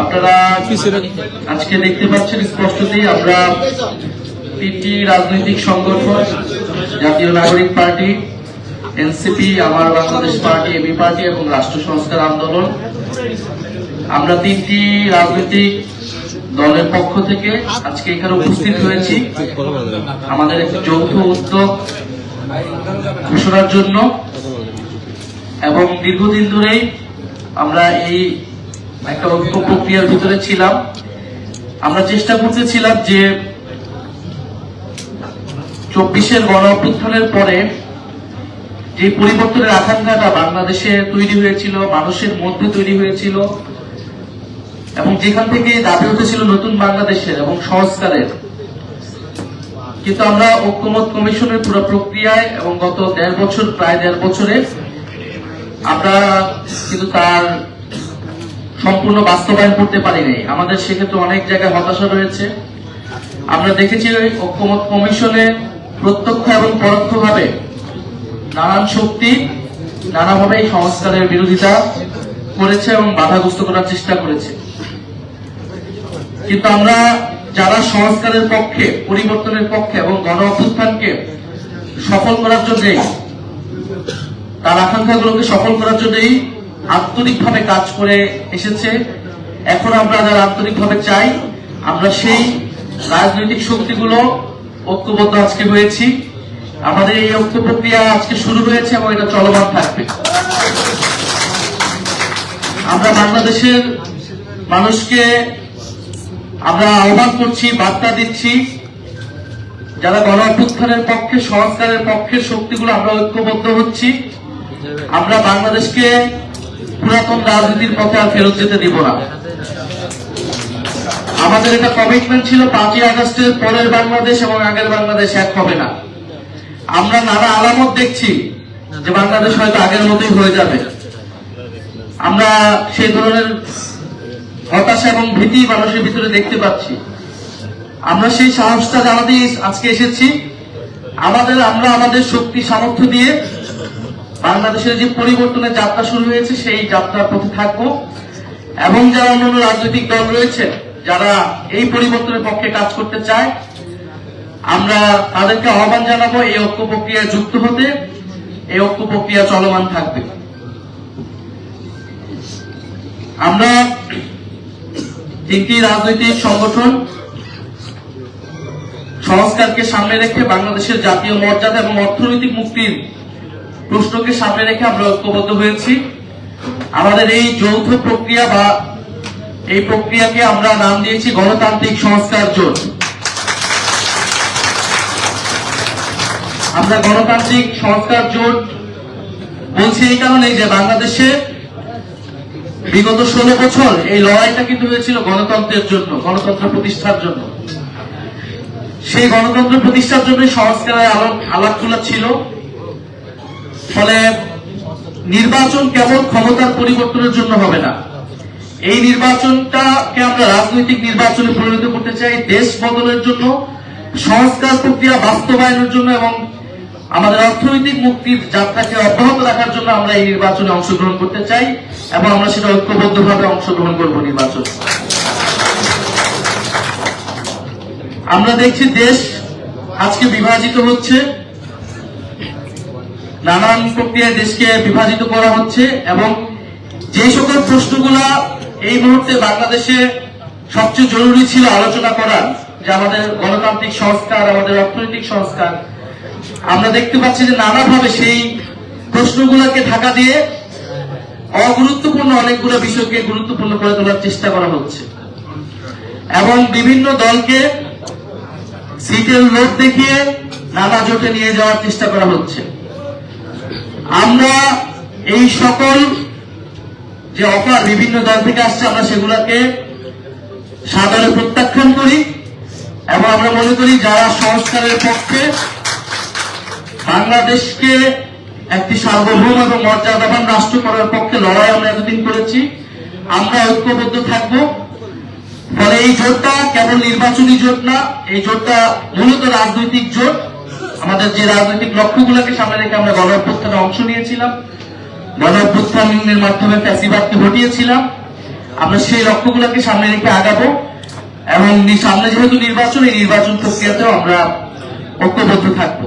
আপনারা আজকে দেখতে পাচ্ছেন স্পষ্টতই আমরা তিনটি রাজনৈতিক সংগঠন, জাতীয় নাগরিক পার্টি, এনসিপি, আমার বাংলাদেশ পার্টি, এবি পার্টি এবং রাষ্ট্র সংস্কার আন্দোলন। আমরা তিনটি রাজনৈতিক দলের পক্ষ থেকে আজকে এখানে উপস্থিত হয়েছি। আমাদের একটি যৌথ উদ্যোগ ঘোষণার জন্য। এবং দীর্ঘদিন ধরেই আমরা এই একটা ঐক্য প্রক্রিয়ার ভিতরে ছিলাম। আমরা চেষ্টা করতেছিলাম যে চব্বিশের গণ অভ্যুত্থানের পরে যে পরিবর্তনের আকাঙ্ক্ষাটা বাংলাদেশে তৈরি হয়েছিল, মানুষের মধ্যে তৈরি হয়েছিল, এবং যেখান থেকে দাবি উঠেছিল নতুন বাংলাদেশের এবং সংস্কারের। কিন্তু আমরা ঐক্যমত কমিশনের পুরো প্রক্রিয়ায় এবং গত দেড় বছর, প্রায় দেড় বছরে আমরা কিন্তু তার সম্পূর্ণ বাস্তবায়ন করতে পারিনি। আমাদের সেক্ষেত্রে অনেক জায়গায় হতাশা রয়েছে। আমরা দেখেছি ঐক্যমত কমিশনে প্রত্যক্ষ এবং পরোক্ষভাবে নানান শক্তি, নানাভাবে এই সংস্কারের বিরোধিতা করেছে এবং বাধাগ্রস্ত করার চেষ্টা করেছে। কিন্তু আমরা যারা সংস্কারের পক্ষে, পরিবর্তনের পক্ষে এবং গণ অভ্যুত্থানকে সফল করার জন্যই, তার আকাঙ্ক্ষাগুলোকে সফল করার জন্যই আন্তরিকভাবে কাজ করে এসেছে। এখন আমরা যারা আন্তরিকভাবে চাই, আমরা সেই রাজনৈতিক শক্তিগুলো ঐক্যবদ্ধ আজকে হয়েছি। আমাদের এই ঐক্য প্রক্রিয়া আজকে শুরু হয়েছে এবং এটা চলমান থাকবে। আমরা বাংলাদেশের মানুষকে আমরা আহ্বান করছি, বার্তা দিচ্ছি, যারা গণঅভ্যুত্থানের পক্ষে সংস্কারের পক্ষে শক্তিগুলো আমরা ঐক্যবদ্ধ হচ্ছি। আমরা বাংলাদেশকে পুরাতন রাজনীতির পথে আর ফেরত যেতে দিব না। আমাদের একটা কমিটমেন্ট ছিল পাঁচই আগস্টের পরের বাংলাদেশ এবং আগের বাংলাদেশ এক হবে না। আমরা নানা আলামত দেখছি যে বাংলাদেশ হয়তো আগের মতোই হয়ে যাবে। আমরা সেই ধরনের হতাশা এবং ভীতি মানুষের ভিতরে দেখতে পাচ্ছি। আমরা সেই সাহসটা জানাতেই আজকে এসেছি। আমাদের, আমরা আমাদের শক্তি, সামর্থ্য দিয়ে বাংলাদেশের যে পরিবর্তনের যাত্রা শুরু হয়েছে, সেই যাত্রার পথে থাকব। এবং যারা অন্যান্য রাজনৈতিক দল রয়েছে, যারা এই পরিবর্তনের পক্ষে কাজ করতে চায়, আমরা তাদেরকে আহ্বান জানাব, এই ঐক্য প্রক্রিয়ায় যুক্ত হতে, এই ঐক্য প্রক্রিয়া চলমান থাকবে। আমরা তিনটি রাজনৈতিক সংগঠন সংস্কারকে সামনে রেখে বাংলাদেশের জাতীয় মর্যাদা এবং অর্থনৈতিক মুক্তির প্রশ্নকে সামনে রেখে আমরা ঐক্যবদ্ধ হয়েছি। আমাদের এই যৌথ প্রক্রিয়া বা এই প্রক্রিয়াকে আমরা নাম দিয়েছি গণতান্ত্রিক সংস্কার জোট। আমরা গণতান্ত্রিক সংস্কার জোট বলছি এই কারণে যে বাংলাদেশে বিগত ষোলো বছর এই লড়াইটা কিন্তু হয়েছিল গণতন্ত্রের জন্য, গণতন্ত্র প্রতিষ্ঠার জন্য। সেই গণতন্ত্র প্রতিষ্ঠার জন্য সংস্কারের আলাপ আলাপগুলো ছিল। ফলে নির্বাচন কেবল ক্ষমতার পরিবর্তনের জন্য হবে না। এই নির্বাচনটাকে আমরা রাজনৈতিক নির্বাচনে পরিণত করতে চাই দেশ বদলের জন্য, সংস্কার প্রক্রিয়া বাস্তবায়নের জন্য এবং আমাদের অর্থনৈতিক মুক্তির যাত্রাকে অব্যাহত রাখার জন্য আমরা এই নির্বাচনে অংশগ্রহণ করতে চাই এবং আমরা সেটা ঐক্যবদ্ধভাবে অংশগ্রহণ করব নির্বাচন। আমরা দেখছি দেশ আজকে বিভাজিত হচ্ছে। নানান প্রক্রিয়ায় দেশকে বিভাজিত করা হচ্ছে এবং যে সকল প্রশ্নগুলা এই মুহূর্তে বাংলাদেশে সবচেয়ে জরুরি ছিল আলোচনা করার, যে আমাদের গণতান্ত্রিক সংস্কার, আমাদের অর্থনৈতিক সংস্কার, আমরা দেখতে পাচ্ছি যে নানাভাবে সেই প্রশ্নগুলোকে ঢাকা দিয়ে অগুরুত্বপূর্ণ অনেকগুলো বিষয়কে গুরুত্বপূর্ণ করে তোলার চেষ্টা করা হচ্ছে। এবং বিভিন্ন দলকে সিটের লোভ দেখিয়ে নানা জোটে নিয়ে যাওয়ার চেষ্টা করা হচ্ছে। আমরা এই সকল যে অফার বিভিন্ন দল থেকে আসছে, আমরা সেগুলোকে সাদরে প্রত্যাখ্যান করি এবং আমরা মনে করি যারা সংস্কারের পক্ষে বাংলাদেশকে একটি সার্বভৌম এবং মর্যাদাবান রাষ্ট্র করার পক্ষে লড়াই আমরা এতদিন করেছি, আমরা ঐক্যবদ্ধ থাকব। ফলে এই জোটটা কেবল নির্বাচনী জোট না, এই জোটটা মূলত রাজনৈতিক জোট। আমাদের যে রাজনৈতিক লক্ষ্যগুলোকে সামনে রেখে আমরা গণ অভ্যুত্থানে অংশ নিয়েছিলাম গণ অভ্যুত্থানের মাধ্যমে ফ্যাসিবাদকে ঘটিয়েছিলাম আমরা সেই লক্ষ্যগুলোকে সামনে রেখে আগাবো এবং সামনে যেহেতু নির্বাচন, এই নির্বাচন প্রক্রিয়াতেও আমরা ঐক্যবদ্ধ থাকব।